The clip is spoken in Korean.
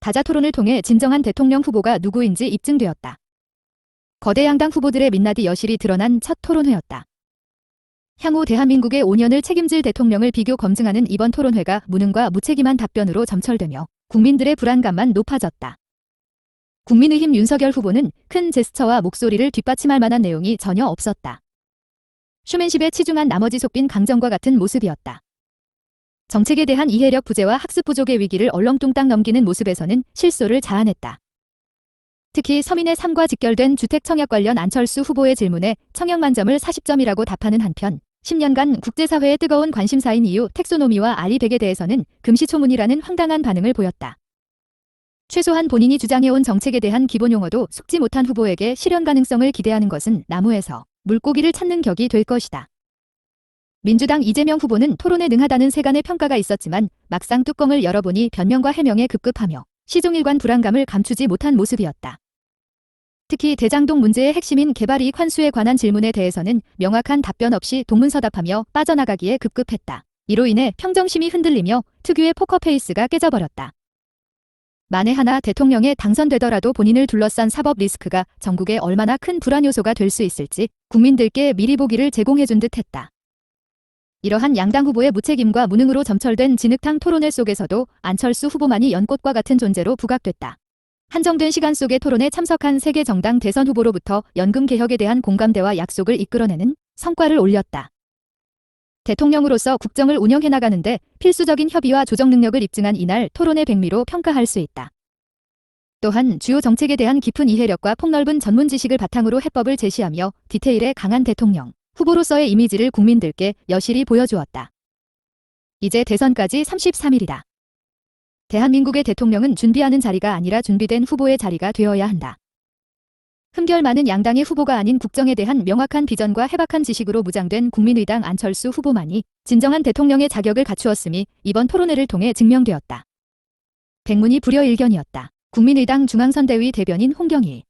다자 토론을 통해 진정한 대통령 후보가 누구인지 입증되었다. 거대 양당 후보들의 민낯이 여실히 드러난 첫 토론회였다. 향후 대한민국의 5년을 책임질 대통령을 비교 검증하는 이번 토론회가 무능과 무책임한 답변으로 점철되며 국민들의 불안감만 높아졌다. 국민의힘 윤석열 후보는 큰 제스처와 목소리를 뒷받침할 만한 내용이 전혀 없었다. 쇼맨십에 치중한 나머지 속빈 강정과 같은 모습이었다. 정책에 대한 이해력 부재와 학습 부족의 위기를 얼렁뚱땅 넘기는 모습에서는 실소를 자아냈다. 특히 서민의 삶과 직결된 주택 청약 관련 안철수 후보의 질문에 청약 만점을 40점이라고 답하는 한편 10년간 국제사회의 뜨거운 관심사인 이유 텍소노미와 아리백에 대해서는 금시초문이라는 황당한 반응을 보였다. 최소한 본인이 주장해온 정책에 대한 기본 용어도 숙지 못한 후보에게 실현 가능성을 기대하는 것은 나무에서 물고기를 찾는 격이 될 것이다. 민주당 이재명 후보는 토론에 능하다는 세간의 평가가 있었지만 막상 뚜껑을 열어보니 변명과 해명에 급급하며 시종일관 불안감을 감추지 못한 모습이었다. 특히 대장동 문제의 핵심인 개발 이익 환수에 관한 질문에 대해서는 명확한 답변 없이 동문서답하며 빠져나가기에 급급했다. 이로 인해 평정심이 흔들리며 특유의 포커페이스가 깨져버렸다. 만에 하나 대통령에 당선되더라도 본인을 둘러싼 사법 리스크가 전국에 얼마나 큰 불안 요소가 될 수 있을지 국민들께 미리 보기를 제공해준 듯 했다. 이러한 양당 후보의 무책임과 무능으로 점철된 진흙탕 토론회 속에서도 안철수 후보만이 연꽃과 같은 존재로 부각됐다. 한정된 시간 속에 토론에 참석한 세계 정당 대선 후보로부터 연금 개혁에 대한 공감대와 약속을 이끌어내는 성과를 올렸다. 대통령으로서 국정을 운영해 나가는데 필수적인 협의와 조정 능력을 입증한 이날 토론의 백미로 평가할 수 있다. 또한 주요 정책에 대한 깊은 이해력과 폭넓은 전문 지식을 바탕으로 해법을 제시하며 디테일에 강한 대통령, 후보로서의 이미지를 국민들께 여실히 보여주었다. 이제 대선까지 33일이다. 대한민국의 대통령은 준비하는 자리가 아니라 준비된 후보의 자리가 되어야 한다. 흠결 많은 양당의 후보가 아닌 국정에 대한 명확한 비전과 해박한 지식으로 무장된 국민의당 안철수 후보만이 진정한 대통령의 자격을 갖추었음이 이번 토론회를 통해 증명되었다. 백문이 불여일견이었다. 국민의당 중앙선대위 대변인 홍경일